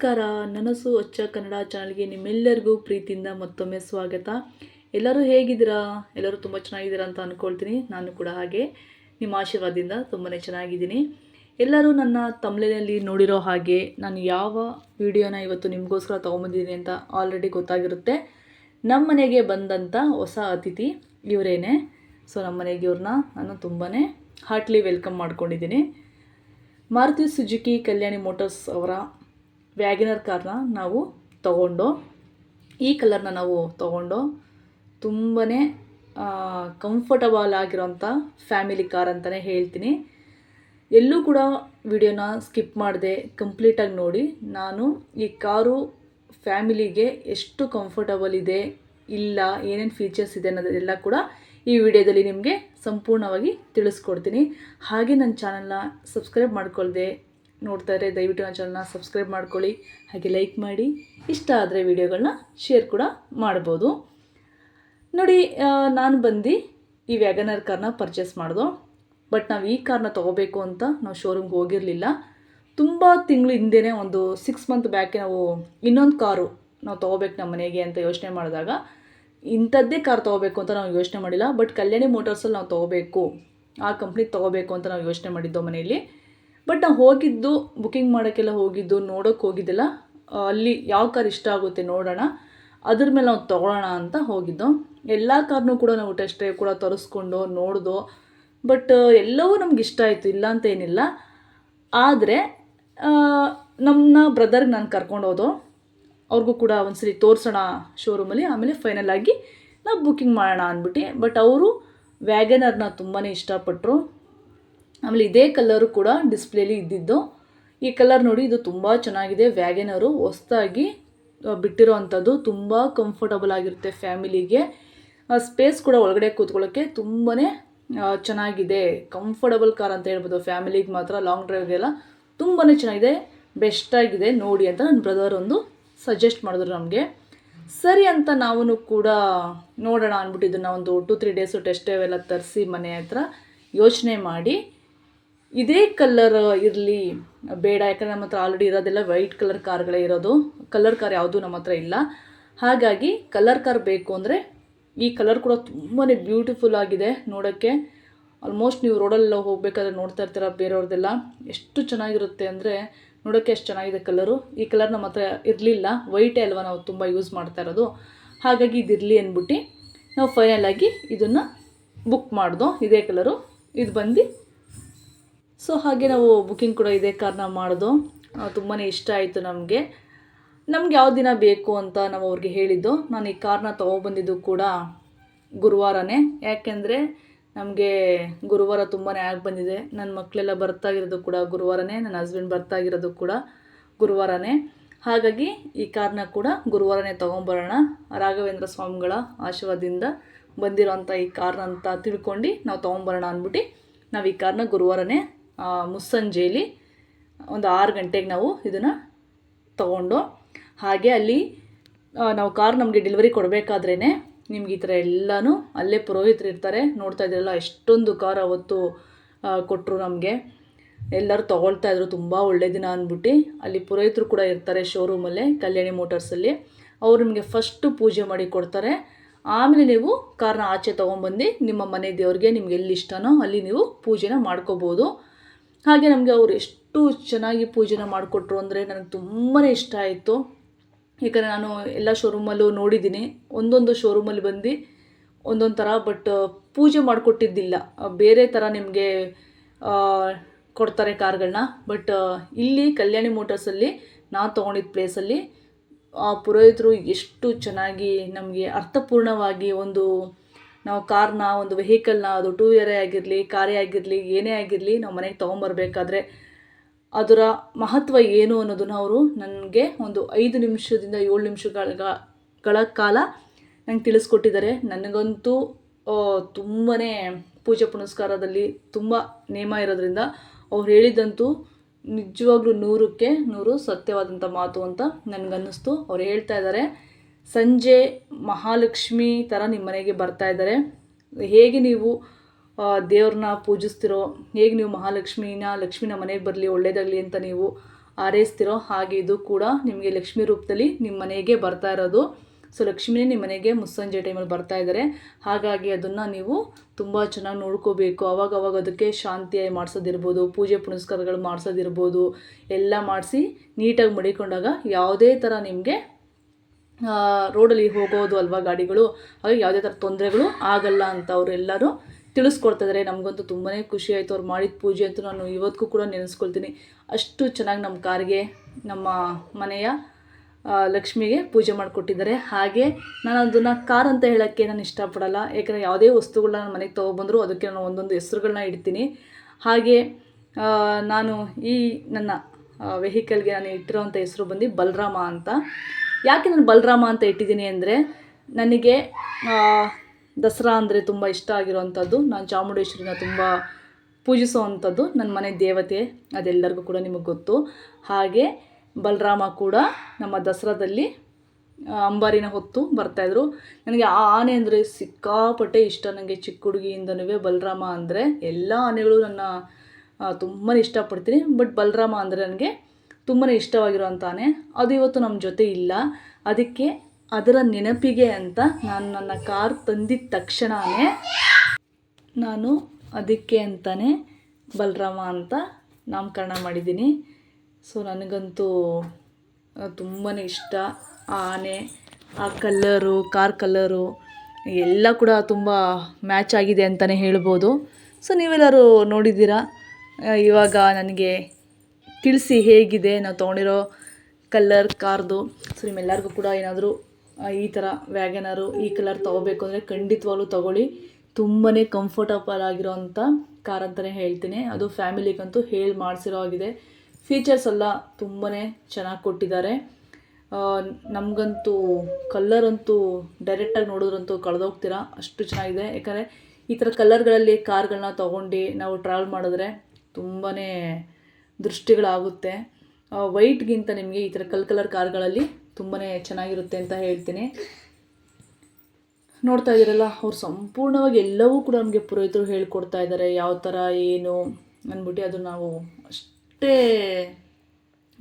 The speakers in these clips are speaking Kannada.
ನಮಸ್ಕಾರ. ನನಸು ಹೊಚ್ಚ ಕನ್ನಡ ಚಾನಲ್ಗೆ ನಿಮ್ಮೆಲ್ಲರಿಗೂ ಪ್ರೀತಿಯಿಂದ ಮತ್ತೊಮ್ಮೆ ಸ್ವಾಗತ. ಎಲ್ಲರೂ ಹೇಗಿದ್ದೀರಾ? ಎಲ್ಲರೂ ತುಂಬ ಚೆನ್ನಾಗಿದ್ದೀರಾ ಅಂತ ಅಂದ್ಕೊಳ್ತೀನಿ ನಾನು ಕೂಡ ಹಾಗೆ. ನಿಮ್ಮ ಆಶೀರ್ವಾದದಿಂದ ತುಂಬಾ ಚೆನ್ನಾಗಿದ್ದೀನಿ. ಎಲ್ಲರೂ ನನ್ನ ತಮಿಳಿನಲ್ಲಿ ನೋಡಿರೋ ಹಾಗೆ ನಾನು ಯಾವ ವಿಡಿಯೋನ ಇವತ್ತು ನಿಮಗೋಸ್ಕರ ತೊಗೊಂಬಂದಿದ್ದೀನಿ ಅಂತ ಆಲ್ರೆಡಿ ಗೊತ್ತಾಗಿರುತ್ತೆ. ನಮ್ಮ ಮನೆಗೆ ಬಂದಂಥ ಹೊಸ ಅತಿಥಿ ಇವರೇನೆ. ಸೊ ನಮ್ಮ ಮನೆಗೆ ಇವ್ರನ್ನ ನಾನು ತುಂಬಾ ಹಾರ್ಟ್ಲಿ ವೆಲ್ಕಮ್ ಮಾಡ್ಕೊಂಡಿದ್ದೀನಿ. ಮಾರುತಿ ಸುಜುಕಿ ಕಲ್ಯಾಣಿ ಮೋಟರ್ಸ್ ಅವರ ವ್ಯಾಗನರ್ ಕಾರ್ನ ನಾವು ತಗೊಂಡು, ಈ ಕಲರ್ನ ನಾವು ತಗೊಂಡು ತುಂಬಾ ಕಂಫರ್ಟಬಲ್ ಆಗಿರೋಂಥ ಫ್ಯಾಮಿಲಿ ಕಾರ್ ಅಂತಲೇ ಹೇಳ್ತೀನಿ. ಎಲ್ಲೂ ಕೂಡ ವಿಡಿಯೋನ ಸ್ಕಿಪ್ ಮಾಡಿದೆ ಕಂಪ್ಲೀಟಾಗಿ ನೋಡಿ. ನಾನು ಈ ಕಾರು ಫ್ಯಾಮಿಲಿಗೆ ಎಷ್ಟು ಕಂಫರ್ಟಬಲ್ ಇದೆ, ಇಲ್ಲ, ಏನೇನು ಫೀಚರ್ಸ್ ಇದೆ ಅನ್ನೋದೆಲ್ಲ ಕೂಡ ಈ ವಿಡಿಯೋದಲ್ಲಿ ನಿಮಗೆ ಸಂಪೂರ್ಣವಾಗಿ ತಿಳಿಸ್ಕೊಡ್ತೀನಿ. ಹಾಗೆ ನನ್ನ ಚಾನಲ್ನ ಸಬ್ಸ್ಕ್ರೈಬ್ ಮಾಡ್ಕೊಳ್ದೆ ನೋಡ್ತಾ ಇದ್ದರೆ ದಯವಿಟ್ಟು ನನ್ನ ಚಾನಲ್ನ ಸಬ್ಸ್ಕ್ರೈಬ್ ಮಾಡ್ಕೊಳ್ಳಿ. ಹಾಗೆ ಲೈಕ್ ಮಾಡಿ. ಇಷ್ಟ ಆದರೆ ವಿಡಿಯೋಗಳನ್ನ ಶೇರ್ ಕೂಡ ಮಾಡ್ಬೋದು. ನೋಡಿ ನಾನು ಬಂದು ಈ ವ್ಯಾಗನರ್ ಕಾರ್ನ ಪರ್ಚೇಸ್ ಮಾಡಿದೋ. ಬಟ್ ನಾವು ಈ ಕಾರ್ನ ತೊಗೋಬೇಕು ಅಂತ ನಾವು ಶೋರೂಮ್ಗೆ ಹೋಗಿರಲಿಲ್ಲ. ತುಂಬ ತಿಂಗಳು ಹಿಂದೆನೇ ಒಂದು ಸಿಕ್ಸ್ ಮಂತ್ ಬ್ಯಾಕೆ ನಾವು ಇನ್ನೊಂದು ಕಾರು ನಾವು ತೊಗೋಬೇಕು ನಮ್ಮ ಮನೆಗೆ ಅಂತ ಯೋಚನೆ ಮಾಡಿದಾಗ, ಇಂಥದ್ದೇ ಕಾರ್ ತೊಗೋಬೇಕು ಅಂತ ನಾವು ಯೋಚನೆ ಮಾಡಿಲ್ಲ. ಬಟ್ ಕಲ್ಯಾಣಿ ಮೋಟರ್ಸಲ್ಲಿ ನಾವು ತೊಗೋಬೇಕು, ಆ ಕಂಪ್ನಿ ತೊಗೋಬೇಕು ಅಂತ ನಾವು ಯೋಚನೆ ಮಾಡಿದ್ದೋ ಮನೆಯಲ್ಲಿ. ಬಟ್ ನಾವು ಹೋಗಿದ್ದು ಬುಕಿಂಗ್ ಮಾಡೋಕ್ಕೆಲ್ಲ ಹೋಗಿದ್ದು ನೋಡೋಕ್ಕೆ ಹೋಗಿದ್ದಿಲ್ಲ. ಅಲ್ಲಿ ಯಾವ ಕಾರ್ ಇಷ್ಟ ಆಗುತ್ತೆ ನೋಡೋಣ, ಅದ್ರ ಮೇಲೆ ನಾವು ತೊಗೊಳ್ಳೋಣ ಅಂತ ಹೋಗಿದ್ದು. ಎಲ್ಲ ಕಾರ್ನೂ ಕೂಡ ನಾವು ಟೆಸ್ಟ್ ಡ್ರೈವ್ ಕೂಡ ತರಿಸ್ಕೊಂಡು, ನೋಡಿದೋ. ಬಟ್, ಎಲ್ಲವೂ ನಮ್ಗೆ ಇಷ್ಟ ಆಯಿತು, ಇಲ್ಲ ಅಂತ ಏನಿಲ್ಲ. ಆದರೆ ನಮ್ಮನ್ನ ಬ್ರದರ್ಗೆ ನಾನು ಕರ್ಕೊಂಡು ಹೋದೋ. ಅವ್ರಿಗೂ ಕೂಡ ಒಂದ್ಸರಿ ತೋರಿಸೋಣ ಶೋರೂಮಲ್ಲಿ ಆಮೇಲೆ ಫೈನಲ್ ಆಗಿ ನಾವು ಬುಕ್ಕಿಂಗ್ ಮಾಡೋಣ ಅಂದ್ಬಿಟ್ಟು. ಬಟ್ ಅವರು ವ್ಯಾಗನರ್ನ ತುಂಬಾ ಇಷ್ಟಪಟ್ಟರು ಆಮೇಲೆ ಇದೇ ಕಲರು ಕೂಡ ಡಿಸ್ಪ್ಲೇಲಿ ಇದ್ದಿದ್ದು. ಈ ಕಲರ್ ನೋಡಿ ಇದು ತುಂಬ ಚೆನ್ನಾಗಿದೆ. ವ್ಯಾಗನರು ಹೊಸ್ದಾಗಿ ಬಿಟ್ಟಿರೋ ಅಂಥದ್ದು ತುಂಬ ಕಂಫರ್ಟಬಲ್ ಆಗಿರುತ್ತೆ ಫ್ಯಾಮಿಲಿಗೆ ಸ್ಪೇಸ್ ಕೂಡ ಒಳಗಡೆ ಕೂತ್ಕೊಳ್ಳೋಕ್ಕೆ ತುಂಬಾ ಚೆನ್ನಾಗಿದೆ. ಕಂಫರ್ಟಬಲ್ ಕಾರ್ ಅಂತ ಹೇಳ್ಬೋದು ಫ್ಯಾಮಿಲಿಗೆ ಮಾತ್ರ ಲಾಂಗ್ ಡ್ರೈವ್ಗೆಲ್ಲ ತುಂಬಾ ಚೆನ್ನಾಗಿದೆ. ಬೆಸ್ಟಾಗಿದೆ ನೋಡಿ ಅಂತ ನನ್ನ ಬ್ರದರ್ ಒಂದು ಸಜೆಸ್ಟ್ ಮಾಡಿದ್ರು ನಮಗೆ. ಸರಿ ಅಂತ ನಾವು ಕೂಡ ನೋಡೋಣ ಅಂದ್ಬಿಟ್ಟು ಇದನ್ನು ಒಂದು two three days test drive ಎಲ್ಲ ತರಿಸಿ ಮನೆ ಹತ್ರ ಯೋಚನೆ ಮಾಡಿ. ಇದೇ ಕಲರ್ ಇರಲಿ. ಬೇಡ, ಯಾಕಂದರೆ ನಮ್ಮ ಹತ್ರ ಆಲ್ರೆಡಿ ಇರೋದೆಲ್ಲ ವೈಟ್ ಕಲರ್ ಕಾರ್ಗಳೇ ಇರೋದು. ಕಲರ್ ಕಾರ್ ಯಾವುದೂ ನಮ್ಮ ಹತ್ರ ಇಲ್ಲ. ಹಾಗಾಗಿ ಕಲರ್ ಕಾರ್ ಬೇಕು ಅಂದರೆ ಈ ಕಲರ್ ಕೂಡ ತುಂಬಾ ಬ್ಯೂಟಿಫುಲ್ ಆಗಿದೆ ನೋಡೋಕ್ಕೆ. ಆಲ್ಮೋಸ್ಟ್ ನೀವು ರೋಡಲ್ಲೆಲ್ಲ ಹೋಗಬೇಕಾದ್ರೆ ನೋಡ್ತಾ ಇರ್ತೀರ ಬೇರೆಯವ್ರದ್ದೆಲ್ಲ. ಎಷ್ಟು ಚೆನ್ನಾಗಿರುತ್ತೆ ಅಂದರೆ ನೋಡೋಕ್ಕೆ ಎಷ್ಟು ಚೆನ್ನಾಗಿದೆ ಕಲರು ಈ ಕಲರ್ ನಮ್ಮ ಹತ್ರ ಇರಲಿಲ್ಲ. ವೈಟೇ ಅಲ್ವಾ ನಾವು ತುಂಬ ಯೂಸ್ ಮಾಡ್ತಾ ಇರೋದು. ಹಾಗಾಗಿ ಇದಿರಲಿ ಅಂದ್ಬಿಟ್ಟು ನಾವು ಫೈನಲ್ ಆಗಿ ಇದನ್ನು ಬುಕ್ ಮಾಡ್ದೋ. ಇದೇ ಕಲರು ಇದು ಬಂದು ಸೊ ಹಾಗೆ ನಾವು ಬುಕ್ಕಿಂಗ್ ಕೂಡ ಇದೇ ಕಾರಣ ಮಾಡೋದು. ತುಂಬಾ ಇಷ್ಟ ಆಯಿತು ನಮಗೆ. ನಮ್ಗೆ ಯಾವ ದಿನ ಬೇಕು ಅಂತ ನಾವು ಅವ್ರಿಗೆ ಹೇಳಿದ್ದು. ನಾನು ಈ ಕಾರ್ನ ತೊಗೊಬಂದಿದ್ದು ಕೂಡ ಗುರುವಾರನೇ. ಯಾಕೆಂದರೆ ನಮಗೆ ಗುರುವಾರ ತುಂಬಾ ಆಗಿ ಬಂದಿದೆ. ನನ್ನ ಮಕ್ಕಳೆಲ್ಲ ಬರ್ತಾಗಿರೋದು ಕೂಡ ಗುರುವಾರನೇ. ನನ್ನ ಹಸ್ಬೆಂಡ್ ಬರ್ತಾಗಿರೋದು ಕೂಡ ಗುರುವಾರನೇ. ಹಾಗಾಗಿ ಈ ಕಾರ್ನ ಕೂಡ ಗುರುವಾರನೇ ತೊಗೊಂಬರೋಣ. ರಾಘವೇಂದ್ರ ಸ್ವಾಮಿಗಳ ಆಶೀರ್ವಾದದಿಂದ ಬಂದಿರೋಂಥ ಈ ಕಾರ್ನ ಅಂತ ತಿಳ್ಕೊಂಡು ನಾವು ತೊಗೊಂಬರೋಣ ಅಂದ್ಬಿಟ್ಟು ನಾವು ಈ ಕಾರ್ನ ಗುರುವಾರನೇ ಮುಸ್ಸಂಜೆಯಲ್ಲಿ ಒಂದು ಆರು ಗಂಟೆಗೆ ನಾವು ಇದನ್ನು ತಗೊಂಡು ಹಾಗೆ ಅಲ್ಲಿ ನಾವು ಕಾರ್ ನಮಗೆ ಡೆಲಿವರಿ ಕೊಡಬೇಕಾದ್ರೇ ನಿಮ್ಗೆ ಈ ಥರ ಎಲ್ಲನೂ ಅಲ್ಲೇ ಪುರೋಹಿತರು ಇರ್ತಾರೆ. ನೋಡ್ತಾ ಇದ್ರಲ್ಲ ಎಷ್ಟೊಂದು ಕಾರ್ ಅವತ್ತು ಕೊಟ್ಟರು ನಮಗೆ. ಎಲ್ಲರೂ ತೊಗೊಳ್ತಾ ಇದ್ರು, ತುಂಬ ಒಳ್ಳೆ ದಿನ ಅಂದ್ಬಿಟ್ಟು ಅಲ್ಲಿ ಪುರೋಹಿತರು ಕೂಡ ಇರ್ತಾರೆ ಶೋರೂಮಲ್ಲೇ ಕಲ್ಯಾಣಿ ಮೋಟರ್ಸಲ್ಲಿ ಅವರು ನಿಮಗೆ ಫಸ್ಟು ಪೂಜೆ ಮಾಡಿ ಕೊಡ್ತಾರೆ. ಆಮೇಲೆ ನೀವು ಕಾರ್ನ ಆಚೆ ತೊಗೊಂಬಂದು ನಿಮ್ಮ ಮನೆ ದೇವ್ರಿಗೆ ನಿಮ್ಗೆ ಎಲ್ಲಿ ಇಷ್ಟನೋ ಅಲ್ಲಿ ನೀವು ಪೂಜೆನ ಮಾಡ್ಕೋಬೋದು. ಹಾಗೆ ನಮಗೆ ಅವ್ರು ಎಷ್ಟು ಚೆನ್ನಾಗಿ ಪೂಜೆನ ಮಾಡಿಕೊಟ್ರು ಅಂದರೆ ನನಗೆ ತುಂಬಾ ಇಷ್ಟ ಆಯಿತು. ಯಾಕಂದರೆ ನಾನು ಎಲ್ಲ ಶೋರೂಮಲ್ಲೂ ನೋಡಿದ್ದೀನಿ ಒಂದೊಂದು ಶೋರೂಮಲ್ಲಿ ಬಂದು ಒಂದೊಂದು ಥರ ಬಟ್ ಪೂಜೆ ಮಾಡಿಕೊಟ್ಟಿದ್ದಿಲ್ಲ. ಬೇರೆ ಥರ ನಿಮಗೆ ಕೊಡ್ತಾರೆ ಕಾರ್ಗಳನ್ನ. ಬಟ್ ಇಲ್ಲಿ ಕಲ್ಯಾಣಿ ಮೋಟರ್ಸಲ್ಲಿ ನಾನು ತೊಗೊಂಡಿದ್ದ ಪ್ಲೇಸಲ್ಲಿ ಆ ಪುರೋಹಿತರು ಎಷ್ಟು ಚೆನ್ನಾಗಿ ನಮಗೆ ಅರ್ಥಪೂರ್ಣವಾಗಿ ಒಂದು ನಾವು ಕಾರ್ನ, ಒಂದು ವೆಹಿಕಲ್ನ, ಅದು ಟೂ ವೀಲರೇ ಆಗಿರಲಿ ಕಾರೇ ಆಗಿರಲಿ, ಏನೇ ಆಗಿರಲಿ ನಾವು ಮನೆಗೆ ತೊಗೊಂಬರ್ಬೇಕಾದ್ರೆ ಅದರ ಮಹತ್ವ ಏನು ಅನ್ನೋದನ್ನು ಅವರು ನನಗೆ ಒಂದು ಐದು ನಿಮಿಷದಿಂದ ಏಳು ನಿಮಿಷಗಳ ಗಳ ಕಾಲ ನಂಗೆ ತಿಳಿಸ್ಕೊಟ್ಟಿದ್ದಾರೆ. ನನಗಂತೂ ತುಂಬಾ ಪೂಜೆ ಪುನಸ್ಕಾರದಲ್ಲಿ ತುಂಬ ನೇಮ ಇರೋದ್ರಿಂದ ಅವ್ರು ಹೇಳಿದಂತೂ ನಿಜವಾಗ್ಲೂ ನೂರಕ್ಕೆ ನೂರು ಸತ್ಯವಾದಂಥ ಮಾತು ಅಂತ ನನಗನ್ನಿಸ್ತು. ಅವ್ರು ಹೇಳ್ತಾ ಇದ್ದಾರೆ. ಸಂಜೆ ಮಹಾಲಕ್ಷ್ಮಿ ಥರ ನಿಮ್ಮ ಮನೆಗೆ ಬರ್ತಾ ಇದ್ದಾರೆ ಹೇಗೆ ನೀವು ದೇವ್ರನ್ನ ಪೂಜಿಸ್ತಿರೋ, ಹೇಗೆ ನೀವು ಮಹಾಲಕ್ಷ್ಮಿನ, ಲಕ್ಷ್ಮಿನ ಮನೆಗೆ ಬರಲಿ, ಒಳ್ಳೇದಾಗಲಿ ಅಂತ ನೀವು ಆರೈಸ್ತಿರೋ ಹಾಗೆ ಇದು ಕೂಡ ನಿಮಗೆ ಲಕ್ಷ್ಮಿ ರೂಪದಲ್ಲಿ ನಿಮ್ಮ ಮನೆಗೆ ಬರ್ತಾ ಇರೋದು. ಸೊ, ಲಕ್ಷ್ಮಿನೇ ನಿಮ್ಮ ಮನೆಗೆ ಮುಸ್ಸಂಜೆ ಟೈಮಲ್ಲಿ ಬರ್ತಾ ಇದ್ದಾರೆ ಹಾಗಾಗಿ ಅದನ್ನು ನೀವು ತುಂಬ ಚೆನ್ನಾಗಿ ನೋಡ್ಕೋಬೇಕು. ಅವಾಗ ಅವಾಗ ಅದಕ್ಕೆ ಶಾಂತಿ ಮಾಡಿಸೋದಿರ್ಬೋದು, ಪೂಜೆ ಪುನಸ್ಕಾರಗಳು ಮಾಡಿಸೋದಿರ್ಬೋದು, ಎಲ್ಲ ಮಾಡಿಸಿ ನೀಟಾಗಿ ಮಡಿಕೊಂಡಾಗ ಯಾವುದೇ ಥರ ನಿಮಗೆ ರೋಡಲ್ಲಿ ಹೋಗೋದು ಅಲ್ವಾ ಗಾಡಿಗಳು? ಹಾಗಾಗಿ ಯಾವುದೇ ಥರ ತೊಂದರೆಗಳು ಆಗಲ್ಲ ಅಂತ ಅವರೆಲ್ಲರೂ ತಿಳಿಸ್ಕೊಡ್ತಾ ಇದ್ದಾರೆ ನಮಗಂತೂ ತುಂಬಾ ಖುಷಿ ಆಯಿತು ಅವ್ರು ಮಾಡಿದ ಪೂಜೆ ಅಂತೂ ನಾನು ಇವತ್ತಿಗೂ ಕೂಡ ನೆನೆಸ್ಕೊಳ್ತೀನಿ. ಅಷ್ಟು ಚೆನ್ನಾಗಿ ನಮ್ಮ ಕಾರಿಗೆ, ನಮ್ಮ ಮನೆಯ ಲಕ್ಷ್ಮಿಗೆ ಪೂಜೆ ಮಾಡಿಕೊಟ್ಟಿದ್ದಾರೆ. ಹಾಗೆ ನಾನು ಅದನ್ನು ಕಾರ್ ಅಂತ ಹೇಳೋಕ್ಕೆ ನಾನು ಇಷ್ಟಪಡಲ್ಲ. ಯಾಕಂದರೆ ಯಾವುದೇ ವಸ್ತುಗಳನ್ನ ನಾನು ಮನೆಗೆ ತೊಗೊಬಂದರೂ ಅದಕ್ಕೆ ನಾನು ಒಂದೊಂದು ಹೆಸ್ರುಗಳನ್ನ ಇಡ್ತೀನಿ. ಹಾಗೆ ನಾನು ಈ ನನ್ನ ವೆಹಿಕಲ್ಗೆ ನಾನು ಇಟ್ಟಿರೋವಂಥ ಹೆಸರು ಬಂದು ಬಲರಾಮ ಅಂತ. ಯಾಕೆ ನಾನು ಬಲರಾಮ ಅಂತ ಇಟ್ಟಿದ್ದೀನಿ ಅಂದರೆ ನನಗೆ ದಸರಾ ಅಂದರೆ ತುಂಬ ಇಷ್ಟ ಆಗಿರೋವಂಥದ್ದು. ನಾನು ಚಾಮುಂಡೇಶ್ವರಿನ ತುಂಬ ಪೂಜಿಸುವಂಥದ್ದು ನನ್ನ ಮನೆ ದೇವತೆ, ಅದೆಲ್ಲರಿಗೂ ಕೂಡ ನಿಮಗೆ ಗೊತ್ತು. ಹಾಗೆ ಬಲರಾಮ ಕೂಡ ನಮ್ಮ ದಸರಾದಲ್ಲಿ ಅಂಬಾರಿನ ಹೊತ್ತು ಬರ್ತಾಯಿದ್ರು ನನಗೆ ಆ ಆನೆ ಅಂದರೆ ಸಿಕ್ಕಾಪಟ್ಟೆ ಇಷ್ಟ. ನನಗೆ ಚಿಕ್ಕ ಹುಡುಗಿಯಿಂದನೂ ಬಲರಾಮ ಅಂದರೆ ಎಲ್ಲ ಆನೆಗಳು ನನ್ನ ತುಂಬಾ ಇಷ್ಟಪಡ್ತೀನಿ. ಬಟ್ ಬಲರಾಮ ಅಂದರೆ ನನಗೆ ತುಂಬಾ ಇಷ್ಟವಾಗಿರುವಂತಾನೆ ಅದು ಇವತ್ತು ನಮ್ಮ ಜೊತೆ ಇಲ್ಲ. ಅದಕ್ಕೆ ಅದರ ನೆನಪಿಗೆ ಅಂತ ನಾನು ನನ್ನ ಕಾರ್ ತಂದಿದ ತಕ್ಷಣವೇ ನಾನು ಅದಕ್ಕೆ ಅಂತಲೇ ಬಲರಾಮ ಅಂತ ನಾಮಕರಣ ಮಾಡಿದ್ದೀನಿ. ಸೊ, ನನಗಂತೂ ತುಂಬಾ ಇಷ್ಟ. ಆ ಆನೆ, ಆ ಕಲ್ಲರು, ಕಾರ್ ಕಲ್ಲರು, ಎಲ್ಲ ಕೂಡ ತುಂಬ ಮ್ಯಾಚ್ ಆಗಿದೆ ಅಂತಲೇ ಹೇಳ್ಬೋದು. ಸೊ, ನೀವೆಲ್ಲರೂ ನೋಡಿದ್ದೀರಾ? ಇವಾಗ ನನಗೆ ತಿಳಿಸಿ ಹೇಗಿದೆ, ನಾವು ತೊಗೊಂಡಿರೋ ಕಲ್ಲರ್ ಕಾರ್ದು ಸೊ ನಿಮ್ಮೆಲ್ಲರಿಗೂ ಕೂಡ ಏನಾದರೂ ಈ ಥರ ವ್ಯಾಗನರು ಈ ಕಲರ್ ತೊಗೋಬೇಕು ಅಂದರೆ ಖಂಡಿತವಾಗ್ಲೂ ತೊಗೊಳ್ಳಿ. ತುಂಬಾ ಕಂಫರ್ಟಬಲ್ ಆಗಿರೋವಂಥ ಕಾರ್ ಅಂತಲೇ ಹೇಳ್ತೀನಿ. ಅದು ಫ್ಯಾಮಿಲಿಗಂತೂ ಹೇಳಿ ಮಾಡಿಸಿರೋ ಆಗಿದೆ ಫೀಚರ್ಸ್ ಎಲ್ಲ ತುಂಬಾ ಚೆನ್ನಾಗಿ ಕೊಟ್ಟಿದ್ದಾರೆ. ನಮಗಂತೂ ಕಲ್ಲರ್ ಅಂತೂ ಡೈರೆಕ್ಟಾಗಿ ನೋಡಿದ್ರಂತೂ ಕಳೆದೋಗ್ತೀರಾ ಅಷ್ಟು ಚೆನ್ನಾಗಿದೆ. ಯಾಕಂದರೆ ಈ ಥರ ಕಲರ್ಗಳಲ್ಲಿ ಕಾರ್ಗಳನ್ನ ತೊಗೊಂಡು ನಾವು ಟ್ರಾವೆಲ್ ಮಾಡಿದ್ರೆ ತುಂಬಾ ದೃಷ್ಟಿಗಳಾಗುತ್ತೆ. ವೈಟ್ಗಿಂತ ನಿಮಗೆ ಈ ಥರ ಕಲ್ ಕಲರ್ ಕಾರ್ಗಳಲ್ಲಿ ತುಂಬಾ ಚೆನ್ನಾಗಿರುತ್ತೆ ಅಂತ ಹೇಳ್ತೀನಿ. ನೋಡ್ತಾ ಇದ್ದೀರಲ್ಲ, ಅವ್ರು ಸಂಪೂರ್ಣವಾಗಿ ಎಲ್ಲವೂ ಕೂಡ ನಮಗೆ ಪುರೋಹಿತರು ಹೇಳ್ಕೊಡ್ತಾ ಇದ್ದಾರೆ, ಯಾವ ಥರ, ಏನು ಅಂದ್ಬಿಟ್ಟು ಅದು ನಾವು ಅಷ್ಟೇ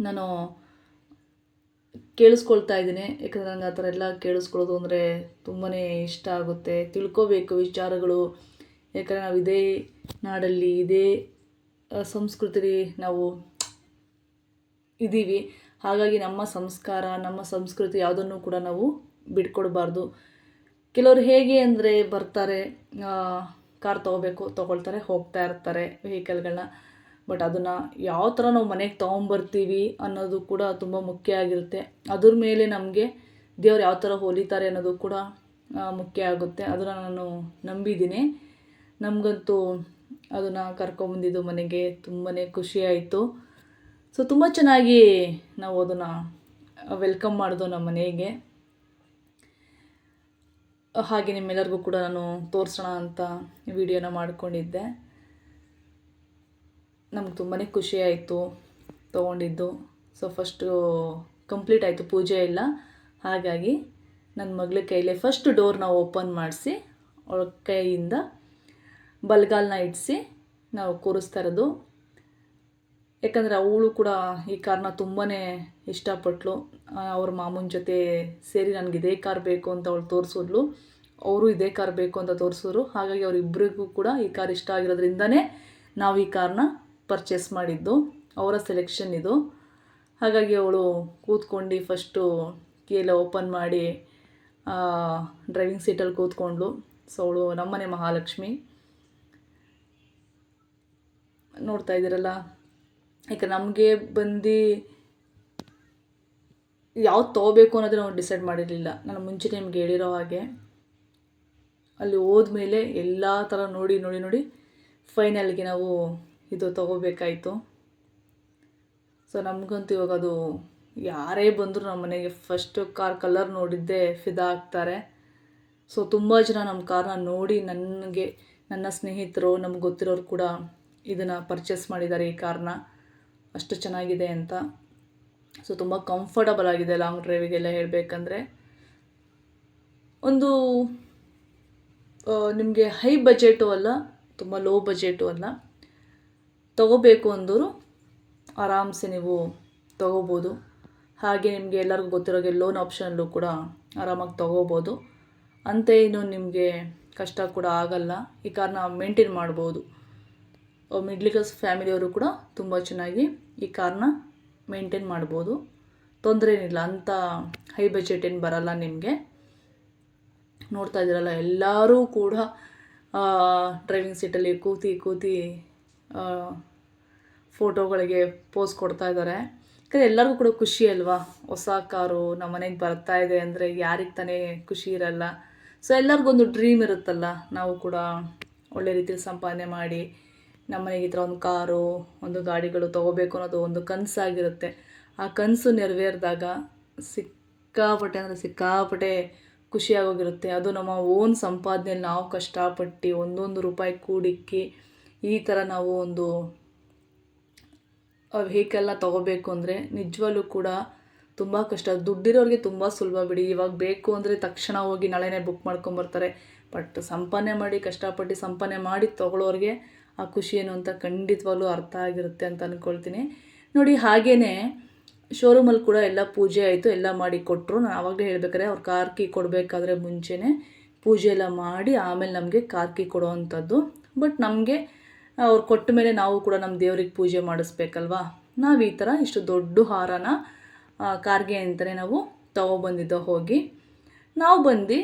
ನಾನು ಕೇಳಿಸ್ಕೊಳ್ತಾ ಇದ್ದೀನಿ. ಯಾಕಂದರೆ ನನಗೆ ಆ ಥರ ಎಲ್ಲ ಕೇಳಿಸ್ಕೊಳ್ಳೋದು ಅಂದರೆ ತುಂಬಾ ಇಷ್ಟ ಆಗುತ್ತೆ. ತಿಳ್ಕೋಬೇಕು ವಿಚಾರಗಳು. ಯಾಕಂದರೆ ನಾವು ಇದೇ ನಾಡಲ್ಲಿ ಇದೇ ಸಂಸ್ಕೃತಿ ನಾವು ಇದ್ದೀವಿ. ಹಾಗಾಗಿ ನಮ್ಮ ಸಂಸ್ಕಾರ, ನಮ್ಮ ಸಂಸ್ಕೃತಿ ಯಾವುದನ್ನು ಕೂಡ ನಾವು ಬಿಡ್ಕೊಡಬಾರ್ದು ಕೆಲವರು ಹೇಗೆ ಅಂದರೆ ಬರ್ತಾರೆ ಕಾರ್ ತೊಗೋಬೇಕು, ತೊಗೊಳ್ತಾರೆ, ಹೋಗ್ತಾ ಇರ್ತಾರೆ ವೆಹಿಕಲ್ಗಳನ್ನ ಬಟ್ ಅದನ್ನು ಯಾವ ಥರ ನಾವು ಮನೆಗೆ ತೊಗೊಂಬರ್ತೀವಿ ಅನ್ನೋದು ಕೂಡ ತುಂಬ ಮುಖ್ಯ ಆಗಿರುತ್ತೆ. ಅದ್ರ ಮೇಲೆ ನಮಗೆ ದೇವ್ರು ಯಾವ ಥರ ಹೊಲಿತಾರೆ ಅನ್ನೋದು ಕೂಡ ಮುಖ್ಯ ಆಗುತ್ತೆ. ಅದನ್ನು ನಾನು ನಂಬಿದ್ದೀನಿ. ನಮಗಂತೂ ಅದನ್ನು ಕರ್ಕೊಂಬಂದಿದ್ದು ಮನೆಗೆ ತುಂಬಾ ಖುಷಿ ಆಯಿತು ಸೊ ತುಂಬ ಚೆನ್ನಾಗಿ ನಾವು ಅದನ್ನು ವೆಲ್ಕಮ್ ಮಾಡಿದ್ದು ನಮ್ಮ ಮನೆಗೆ. ಹಾಗೆ ನಿಮ್ಮೆಲ್ಲರಿಗೂ ಕೂಡ ನಾನು ತೋರಿಸೋಣ ಅಂತ ವಿಡಿಯೋನ ಮಾಡಿಕೊಂಡಿದ್ದೆ. ನಮ್ಗೆ ತುಂಬಾ ಖುಷಿ ಆಯಿತು ತೊಗೊಂಡಿದ್ದು. ಸೊ ಫಸ್ಟು ಕಂಪ್ಲೀಟ್ ಆಯಿತು, ಪೂಜೆ ಎಲ್ಲ. ಹಾಗಾಗಿ ನನ್ನ ಮಗಳ ಕೈಲೇ ಫಸ್ಟ್ ಡೋರ್ನ ಓಪನ್ ಮಾಡಿಸಿ, ಅವಳ ಕೈಯಿಂದ ಬಲ್ಗಾಲನ್ನ ಇಡಿಸಿ ನಾವು ಕೂರಿಸ್ತಾ ಇರೋದು. ಯಾಕಂದರೆ ಅವಳು ಕೂಡ ಈ ಕಾರ್ನ ತುಂಬಾ ಇಷ್ಟಪಟ್ಟಳು ಅವ್ರ ಮಾಮೂನ್ ಜೊತೆ ಸೇರಿ ನನಗೆ ಇದೇ ಕಾರ್ ಬೇಕು ಅಂತ ಅವಳು ತೋರಿಸಿದ್ಲು. ಅವರು ಇದೇ ಕಾರ್ ಬೇಕು ಅಂತ ತೋರಿಸಿದ್ರು. ಹಾಗಾಗಿ ಅವರಿಬ್ಬರಿಗೂ ಕೂಡ ಈ ಕಾರ್ ಇಷ್ಟ ಆಗಿರೋದ್ರಿಂದನೇ ನಾವು ಈ ಕಾರ್ನ ಪರ್ಚೇಸ್ ಮಾಡಿದ್ದು. ಅವರ ಸೆಲೆಕ್ಷನ್ ಇದು. ಹಾಗಾಗಿ ಅವಳು ಕೂತ್ಕೊಂಡು ಫಸ್ಟು ಕೀಲ ಓಪನ್ ಮಾಡಿ ಡ್ರೈವಿಂಗ್ ಸೀಟಲ್ಲಿ ಕೂತ್ಕೊಂಡ್ಳು. ಸೊ ಅವಳು ನಮ್ಮನೆ ಮಹಾಲಕ್ಷ್ಮಿ. ನೋಡ್ತಾ ಇದ್ದೀರಲ್ಲ? ಯಾಕೆ ನಮಗೆ ಬಂದು ಯಾವ್ದು ತೊಗೋಬೇಕು ಅನ್ನೋದು ನಾವು ಡಿಸೈಡ್ ಮಾಡಿರಲಿಲ್ಲ. ನಾನು ಮುಂಚೆ ನಿಮ್ಗೆ ಹೇಳಿರೋ ಹಾಗೆ. ಅಲ್ಲಿ ಹೋದ್ಮೇಲೆ ಎಲ್ಲ ಥರ ನೋಡಿ ನೋಡಿ ನೋಡಿ ಫೈನಲ್ಗೆ ನಾವು ಇದು ತೊಗೋಬೇಕಾಯಿತು. ಸೊ, ನಮಗಂತೂ ಇವಾಗ ಅದು ಯಾರೇ ಬಂದರೂ ನಮ್ಮ ಮನೆಗೆ ಫಸ್ಟ್ ಕಾರ್ ಕಲರ್ ನೋಡಿದ್ದೇ ಫಿದಾ ಆಗ್ತಾರೆ. ಸೊ ತುಂಬ ಜನ ನಮ್ಮ ಕಾರ್ನ ನೋಡಿ ನನಗೆ, ನನ್ನ ಸ್ನೇಹಿತರು, ನಮ್ಗೆ ಗೊತ್ತಿರೋರು ಕೂಡ ಇದನ್ನು ಪರ್ಚೇಸ್ ಮಾಡಿದ್ದಾರೆ ಈ ಕಾರ್ನ ಅಷ್ಟು ಚೆನ್ನಾಗಿದೆ ಅಂತ. ಸೊ ತುಂಬ ಕಂಫರ್ಟಬಲ್ ಆಗಿದೆ ಲಾಂಗ್ ಡ್ರೈವಿಗೆಲ್ಲ ಹೇಳಬೇಕಂದ್ರೆ. ಒಂದು ನಿಮಗೆ ಹೈ ಬಜೆಟು ಅಲ್ಲ, ತುಂಬ ಲೋ ಬಜೆಟು ಅಲ್ಲ. ತಗೋಬೇಕು ಅಂದರೂ ಆರಾಮ್ಸೆ ನೀವು ತಗೋಬೋದು. ಹಾಗೆ ನಿಮಗೆ ಎಲ್ಲರಿಗೂ ಗೊತ್ತಿರೋಗೆ ಲೋನ್ ಆಪ್ಷನಲ್ಲೂ ಕೂಡ ಆರಾಮಾಗಿ ತಗೋಬೋದು. ಅಂತ ನಿಮಗೆ ಕಷ್ಟ ಕೂಡ ಆಗಲ್ಲ. ಈ ಕಾರನ್ನ ಮೇಂಟೈನ್ ಮಾಡ್ಬೋದು. ಮಿಡ್ಲ್ ಕ್ಲಾಸ್ ಫ್ಯಾಮಿಲಿಯವರು ಕೂಡ ತುಂಬ ಚೆನ್ನಾಗಿ ಈ ಕಾರ್ನ ಮೇಂಟೈನ್ ಮಾಡ್ಬೋದು. ತೊಂದರೆ ಏನಿಲ್ಲ ಅಂಥ ಹೈ ಬಜೆಟ್ ಏನು ಬರಲ್ಲ ನಿಮಗೆ. ನೋಡ್ತಾ ಇದ್ದೀರಲ್ಲ, ಎಲ್ಲರೂ ಕೂಡ ಡ್ರೈವಿಂಗ್ ಸೀಟಲ್ಲಿ ಕೂತಿ ಕೂತಿ ಫೋಟೋಗಳಿಗೆ ಪೋಸ್ ಕೊಡ್ತಾ ಇದ್ದಾರೆ. ಯಾಕಂದರೆ ಎಲ್ಲರಿಗೂ ಕೂಡ ಖುಷಿ ಅಲ್ವಾ? ಹೊಸ ಕಾರು ನಮ್ಮ ಮನೆಗೆ ಬರ್ತಾ ಇದೆ ಅಂದರೆ ಯಾರಿಗೆ ತಾನೇ ಖುಷಿ ಇರಲ್ಲ? ಸೊ ಎಲ್ಲರಿಗೊಂದು ಡ್ರೀಮ್ ಇರುತ್ತಲ್ಲ, ನಾವು ಕೂಡ ಒಳ್ಳೆ ರೀತಿಯಲ್ಲಿ ಸಂಪಾದನೆ ಮಾಡಿ ನಮ್ಮ ಮನೆಗೆ ಈ ಥರ ಒಂದು ಕಾರು, ಒಂದು ಗಾಡಿಗಳು ತೊಗೋಬೇಕು ಅನ್ನೋದು ಒಂದು ಕನಸಾಗಿರುತ್ತೆ. ಆ ಕನಸು ನೆರವೇರಿದಾಗ ಸಿಕ್ಕಾಪಟ್ಟೆ ಅಂದರೆ ಸಿಕ್ಕಾಪಟ್ಟೆ ಖುಷಿಯಾಗೋಗಿರುತ್ತೆ ಅದು ನಮ್ಮ ಓನ್ ಸಂಪಾದನೆಯಲ್ಲಿ ನಾವು ಕಷ್ಟಪಟ್ಟು ಒಂದೊಂದು ರೂಪಾಯಿ ಕೂಡಿಕ್ಕಿ ಈ ಥರ ನಾವು ಒಂದು ವೆಹಿಕಲ್ನ ತೊಗೋಬೇಕು ಅಂದರೆ ನಿಜವಾಗ್ಲೂ ಕೂಡ ತುಂಬ ಕಷ್ಟ. ದುಡ್ಡಿರೋರಿಗೆ ತುಂಬ ಸುಲಭ ಬಿಡಿ. ಇವಾಗ ಬೇಕು ಅಂದರೆ ತಕ್ಷಣ ಹೋಗಿ ನಾಳೆನೇ ಬುಕ್ ಮಾಡ್ಕೊಂಬರ್ತಾರೆ. ಬಟ್ ಸಂಪಾದನೆ ಮಾಡಿ, ಕಷ್ಟಪಟ್ಟು ಸಂಪಾದನೆ ಮಾಡಿ ತೊಗೊಳೋರಿಗೆ ಆ ಖುಷಿ ಏನು ಅಂತ ಖಂಡಿತವಾಗ್ಲೂ ಅರ್ಥ ಆಗಿರುತ್ತೆ ಅಂತ ಅಂದ್ಕೊಳ್ತೀನಿ ನೋಡಿ ಹಾಗೇ ಶೋರೂಮಲ್ಲಿ ಕೂಡ ಎಲ್ಲ ಪೂಜೆ ಆಯಿತು, ಎಲ್ಲ ಮಾಡಿ ಕೊಟ್ಟರು ನಾನು ಆವಾಗಲೇ ಹೇಳ್ಬೇಕಾದ್ರೆ ಅವ್ರು ಕಾರ್ ಕೀ ಕೊಡಬೇಕಾದ್ರೆ ಮುಂಚೆನೇ ಪೂಜೆ ಎಲ್ಲ ಮಾಡಿ ಆಮೇಲೆ ನಮಗೆ ಕಾರ್ ಕೀ ಕೊಡೋ ಅಂಥದ್ದು ಬಟ್ ನಮಗೆ ಅವ್ರು ಕೊಟ್ಟ ಮೇಲೆ ನಾವು ಕೂಡ ನಮ್ಮ ದೇವ್ರಿಗೆ ಪೂಜೆ ಮಾಡಿಸ್ಬೇಕಲ್ವಾ? ನಾವು ಈ ಥರ ಇಷ್ಟು ದೊಡ್ಡ ಹಾರನ ಕಾರ್ಗೆ ಅಂತಲೇ ನಾವು ತಗೊಬಂದಿದ್ದೋ ಹೋಗಿ. ನಾವು ಬಂದು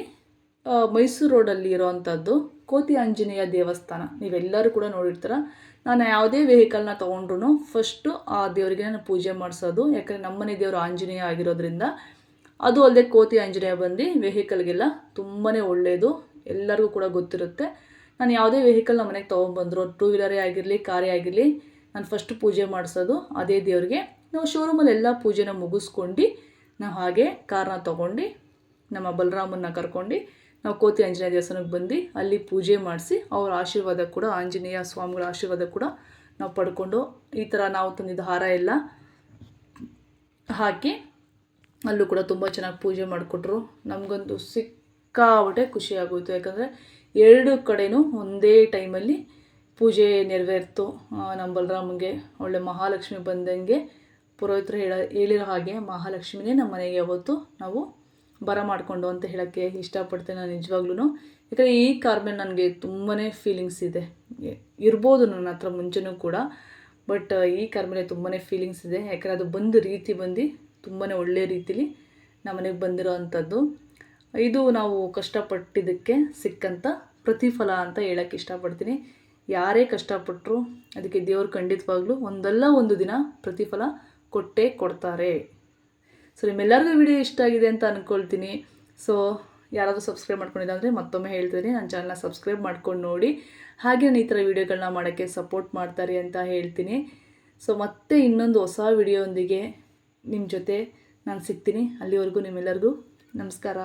ಮೈಸೂರು ರೋಡಲ್ಲಿ ಇರೋವಂಥದ್ದು ಕೋತಿ ಆಂಜನೇಯ ದೇವಸ್ಥಾನ. ನೀವೆಲ್ಲರೂ ಕೂಡ ನೋಡಿರ್ತೀರ. ನಾನು ಯಾವುದೇ ವೆಹಿಕಲ್ನ ತೊಗೊಂಡ್ರು ಫಸ್ಟು ಆ ದೇವರಿಗೆ ನಾನು ಪೂಜೆ ಮಾಡಿಸೋದು. ಯಾಕಂದರೆ ನಮ್ಮನೆ ದೇವರು ಆಂಜನೇಯ ಆಗಿರೋದ್ರಿಂದ ಅದು ಅಲ್ಲದೆ ಕೋತಿ ಆಂಜನೇಯ ಬಂದು ವೆಹಿಕಲ್ಗೆಲ್ಲ ತುಂಬಾ ಒಳ್ಳೆಯದು ಎಲ್ಲರಿಗೂ ಕೂಡ ಗೊತ್ತಿರುತ್ತೆ. ನಾನು ಯಾವುದೇ ವೆಹಿಕಲ್ ನಮ್ಮ ಮನೆಗೆ ತೊಗೊಂಡ್ಬಂದರು ಟೂ ವೀಲರೇ ಆಗಿರಲಿ ಕಾರೇ ಆಗಿರಲಿ, ನಾನು ಫಸ್ಟ್ ಪೂಜೆ ಮಾಡಿಸೋದು ಅದೇ ದೇವರಿಗೆ. ನಾವು ಶೋರೂಮಲ್ಲಿ ಎಲ್ಲ ಪೂಜೆನ ಮುಗಿಸ್ಕೊಂಡು ನಾವು ಹಾಗೆ ಕಾರನ್ನ ತೊಗೊಂಡು ನಮ್ಮ ಬಲರಾಮನ್ನ ಕರ್ಕೊಂಡು ನಾವು ಕೋತಿ ಆಂಜನೇಯ ದೇವಸ್ಥಾನಕ್ಕೆ ಬಂದು ಅಲ್ಲಿ ಪೂಜೆ ಮಾಡಿಸಿ ಅವ್ರ ಆಶೀರ್ವಾದ ಕೂಡ, ಆಂಜನೇಯ ಸ್ವಾಮಿಗಳ ಆಶೀರ್ವಾದ ಕೂಡ ನಾವು ಪಡ್ಕೊಂಡು ಈ ಥರ ನಾವು ತಂದಿದ್ದ ಹಾರ ಎಲ್ಲ ಹಾಕಿ ಅಲ್ಲೂ ಕೂಡ ತುಂಬ ಚೆನ್ನಾಗಿ ಪೂಜೆ ಮಾಡಿಕೊಟ್ರು. ನಮಗಂತೂ ಸಿಕ್ಕಾಬಟ್ಟೆ ಖುಷಿ ಆಗೋಯ್ತು. ಯಾಕಂದರೆ ಎರಡು ಕಡೆಯೂ ಒಂದೇ ಟೈಮಲ್ಲಿ ಪೂಜೆ ನೆರವೇರ್ತು. ನಮ್ಮ ಬಲರಾಮಂಗೆ, ಒಳ್ಳೆ ಮಹಾಲಕ್ಷ್ಮಿ ಬಂದಂಗೆ ಪುರೋಹಿತರು ಹೇಳ ಹೇಳಿರೋ ಹಾಗೆ ಮಹಾಲಕ್ಷ್ಮಿನೇ ನಮ್ಮ ಮನೆಗೆ ಯಾವತ್ತು ನಾವು ಬರ ಮಾಡಿಕೊಂಡು ಅಂತ ಹೇಳೋಕ್ಕೆ ಇಷ್ಟಪಡ್ತೇನೆ ನಾನು ನಿಜವಾಗ್ಲೂ ಯಾಕಂದರೆ ಈ ಕಾರ್ ಮೇಲೆ ನನಗೆ ತುಂಬಾ ಫೀಲಿಂಗ್ಸ್ ಇದೆ. ಇರ್ಬೋದು ನನ್ನ ಹತ್ರ ಮುಂಚೆನೂ ಕೂಡ ಬಟ್ ಈ ಕಾರ್ ಮೇಲೆ ತುಂಬಾ ಫೀಲಿಂಗ್ಸ್ ಇದೆ. ಯಾಕಂದರೆ ಅದು ಬಂದ ರೀತಿ ಬಂದು ತುಂಬಾ ಒಳ್ಳೆ ರೀತಿಲಿ ನಮ್ಮ ಮನೆಗೆ ಬಂದಿರೋ ಅಂಥದ್ದು. ಇದು ನಾವು ಕಷ್ಟಪಟ್ಟಿದ್ದಕ್ಕೆ ಸಿಕ್ಕಂಥ ಪ್ರತಿಫಲ ಅಂತ ಹೇಳೋಕ್ಕೆ ಇಷ್ಟಪಡ್ತೀನಿ. ಯಾರೇ ಕಷ್ಟಪಟ್ಟರು ಅದಕ್ಕೆ ದೇವರು ಖಂಡಿತವಾಗ್ಲೂ ಒಂದಲ್ಲ ಒಂದು ದಿನ ಪ್ರತಿಫಲ ಕೊಟ್ಟೇ ಕೊಡ್ತಾರೆ. ಸೊ ನಿಮ್ಮೆಲ್ಲರಿಗೂ ವಿಡಿಯೋ ಇಷ್ಟ ಆಗಿದೆ ಅಂತ ಅಂದ್ಕೊಳ್ತೀನಿ ಸೊ ಯಾರಾದರೂ ಸಬ್ಸ್ಕ್ರೈಬ್ ಮಾಡ್ಕೊಂಡಿಲ್ಲ ಅಂದರೆ ಮತ್ತೊಮ್ಮೆ ಹೇಳ್ತೀನಿ. ನನ್ನ ಚಾನಲ್ನ ಸಬ್ಸ್ಕ್ರೈಬ್ ಮಾಡ್ಕೊಂಡು ನೋಡಿ. ಹಾಗೆ ನಾನು ಈ ಥರ ವೀಡಿಯೋಗಳನ್ನ ಮಾಡೋಕ್ಕೆ ಸಪೋರ್ಟ್ ಮಾಡ್ತಾರೆ ಅಂತ ಹೇಳ್ತೀನಿ. ಸೊ ಮತ್ತೆ ಇನ್ನೊಂದು ಹೊಸ ವಿಡಿಯೋದೊಂದಿಗೆ ನಿಮ್ಮ ಜೊತೆ ನಾನು ಸಿಗ್ತೀನಿ. ಅಲ್ಲಿವರೆಗೂ ನಿಮ್ಮೆಲ್ಲರಿಗೂ ನಮಸ್ಕಾರ.